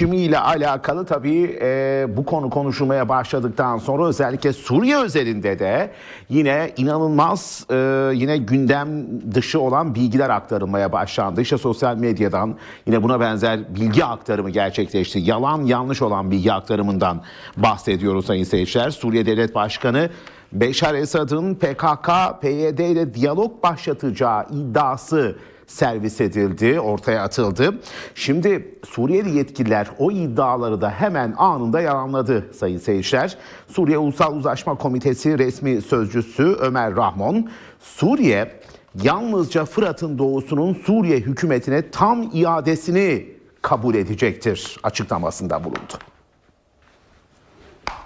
ile alakalı tabii e, bu konu konuşulmaya başladıktan sonra özellikle Suriye özelinde de yine inanılmaz e, yine gündem dışı olan bilgiler aktarılmaya başlandı. İşte sosyal medyadan yine buna benzer bilgi aktarımı gerçekleşti. Yalan yanlış olan bilgi aktarımından bahsediyoruz sayın seyirciler. Suriye Devlet Başkanı Beşar Esad'ın PKK, PYD ile diyalog başlatacağı iddiası servis edildi, ortaya atıldı. Şimdi Suriyeli yetkililer o iddiaları da hemen anında yalanladı sayın seyirciler. Suriye Ulusal Uzlaşma Komitesi resmi sözcüsü Ömer Rahmon, Suriye yalnızca Fırat'ın doğusunun Suriye hükümetine tam iadesini kabul edecektir açıklamasında bulundu.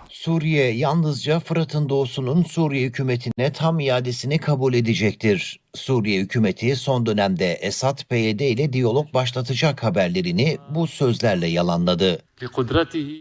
Suriye yalnızca Fırat'ın doğusunun Suriye hükümetine tam iadesini kabul edecektir. Suriye hükümeti son dönemde Esad-PYD ile diyalog başlatacak haberlerini bu sözlerle yalanladı.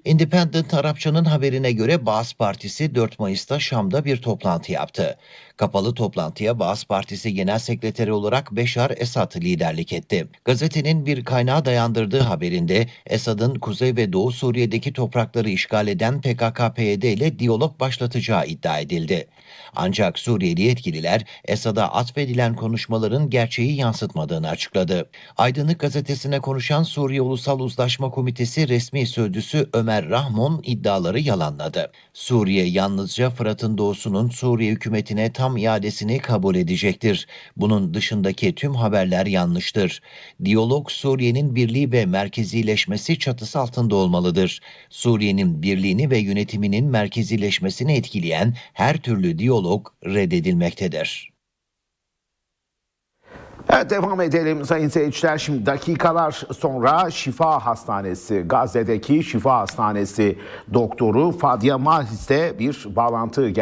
Independent Arapça'nın haberine göre Baas Partisi 4 Mayıs'ta Şam'da bir toplantı yaptı. Kapalı toplantıya Baas Partisi Genel Sekreteri olarak Beşar Esad liderlik etti. Gazetenin bir kaynağa dayandırdığı haberinde Esad'ın Kuzey ve Doğu Suriye'deki toprakları işgal eden PKK-PYD ile diyalog başlatacağı iddia edildi. Ancak Suriyeli yetkililer Esad'a atfedilen konuşmaların gerçeği yansıtmadığını açıkladı. Aydınlık gazetesine konuşan Suriye Ulusal Uzlaşma Komitesi resmi sözcüsü Ömer Rahmon iddiaları yalanladı. Suriye yalnızca Fırat'ın doğusunun Suriye hükümetine tam iadesini kabul edecektir. Bunun dışındaki tüm haberler yanlıştır. Diyalog Suriye'nin birliği ve merkezileşmesi çatısı altında olmalıdır. Suriye'nin birliğini ve yönetiminin merkezileşmesini etkileyen her türlü diyalog reddedilmektedir. Devam edelim sayın seyirciler. Şimdi dakikalar sonra Şifa Hastanesi, Gazze'deki Şifa Hastanesi doktoru Fadia Mahis'te bir bağlantı gerçekleştirdi.